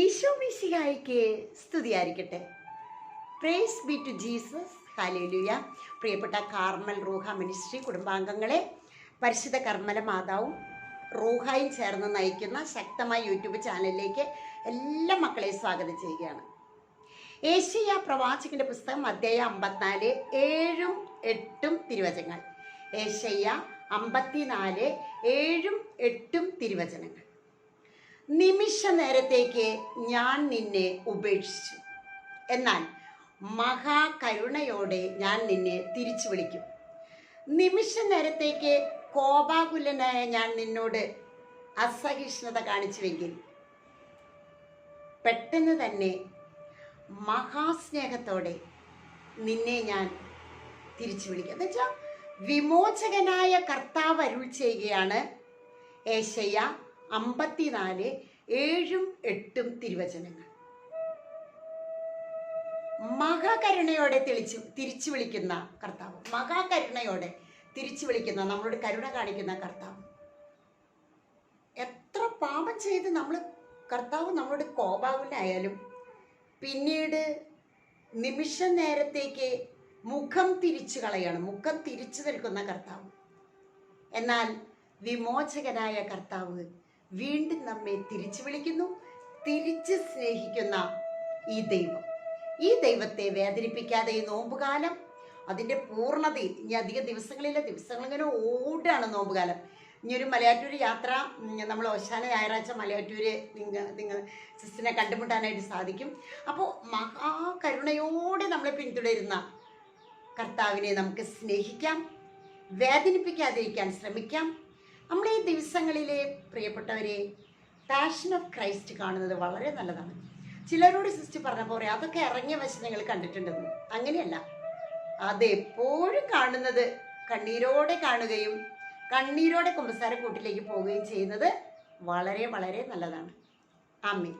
ഈശോ മിശിഹായിക്ക് സ്തുതിയായിരിക്കട്ടെ. Praise be to Jesus hallelujah പ്രിയപ്പെട്ട കാർമൽ റൂഹ മിനിസ്ട്രി കുടുംബാംഗങ്ങളെ പരിശുദ്ധ കർമ്മല മാതാവും റൂഹായും ചേർന്ന് നയിക്കുന്ന ശക്തമായ യൂട്യൂബ് ചാനലിലേക്ക് എല്ലാ മക്കളെയും സ്വാഗതം ചെയ്യുകയാണ്. ഏഷ്യ പ്രവാചകന്റെ പുസ്തകം അധ്യായം അമ്പത്തിനാല് ഏഴും എട്ടും തിരുവചനങ്ങൾ. ഏഷ്യ അമ്പത്തിനാല് ഏഴും എട്ടും തിരുവചനങ്ങൾ. നിമിഷ നേരത്തേക്ക് ഞാൻ നിന്നെ ഉപേക്ഷിച്ചു. എന്നാൽ മഹാകരുണയോടെ ഞാൻ നിന്നെ തിരിച്ചു വിളിക്കും. നിമിഷ നേരത്തേക്ക് കോപാകുലനായ ഞാൻ നിന്നോട് അസഹിഷ്ണുത കാണിച്ചുവെങ്കിൽ പെട്ടെന്ന് തന്നെ മഹാസ്നേഹത്തോടെ നിന്നെ ഞാൻ തിരിച്ചു വിളിക്കും. എന്നുവെച്ചാൽ വിമോചകനായ കർത്താവ് അരുൾ ചെയ്യുകയാണ് ഏശയ്യ. അമ്പത്തിനാല് ഏഴും എട്ടും തിരുവചനങ്ങൾ. മഹാകരുണയോടെ തെളിച്ചു തിരിച്ചു വിളിക്കുന്ന കർത്താവ്. മഹാകരുണയോടെ തിരിച്ചു വിളിക്കുന്ന നമ്മളോട് കരുണ കാണിക്കുന്ന കർത്താവ്. എത്ര പാപം ചെയ്ത് നമ്മൾ കർത്താവ് നമ്മളോട് കോപാവിലായാലും പിന്നീട് നിമിഷ നേരത്തേക്ക് മുഖം തിരിച്ചു കളയാണ്. മുഖം തിരിച്ചു നിൽക്കുന്ന കർത്താവ്. എന്നാൽ വിമോചകനായ കർത്താവ് വീണ്ടും നമ്മെ തിരിച്ചു വിളിക്കുന്നു തിരിച്ച് സ്നേഹിക്കുന്ന ഈ ദൈവം. ഈ ദൈവത്തെ വേദനിപ്പിക്കാതെ ഈ നോമ്പുകാലം അതിന്റെ പൂർണതയിൽ ഇനി അധിക ദിവസങ്ങളിലെ ദിവസങ്ങൾ ഇങ്ങനെ ഓടാണ് നോമ്പുകാലം. ഇനി ഒരു മലയാറ്റൂർ യാത്ര നമ്മൾ ഓശാന ഞായറാഴ്ച മലയാറ്റൂര് നിങ്ങൾ നിങ്ങൾ സിസ്റ്ററിനെ കണ്ടുമുട്ടാനായിട്ട് സാധിക്കും. അപ്പോൾ മഹാകരുണയോടെ നമ്മളെ പിന്തുടരുന്ന കർത്താവിനെ നമുക്ക് സ്നേഹിക്കാം വേദനിപ്പിക്കാതിരിക്കാൻ ശ്രമിക്കാം നമ്മൾ ഈ ദിവസങ്ങളിലെ പ്രിയപ്പെട്ടവരെ പാഷൻ ഓഫ് ക്രൈസ്റ്റ് കാണുന്നത് വളരെ നല്ലതാണ്. ചിലരോട് സിസ്റ്റർ പറഞ്ഞ പോലെ അതൊക്കെ ഇറങ്ങിയ വശം നിങ്ങൾ കണ്ടിട്ടുണ്ടെന്ന്. അങ്ങനെയല്ല. അതെപ്പോഴും കാണുന്നത് കണ്ണീരോടെ കാണുകയും കണ്ണീരോടെ കുമ്പസാര കൂട്ടിലേക്ക് പോവുകയും ചെയ്യുന്നത് വളരെ വളരെ നല്ലതാണ്. ആമേ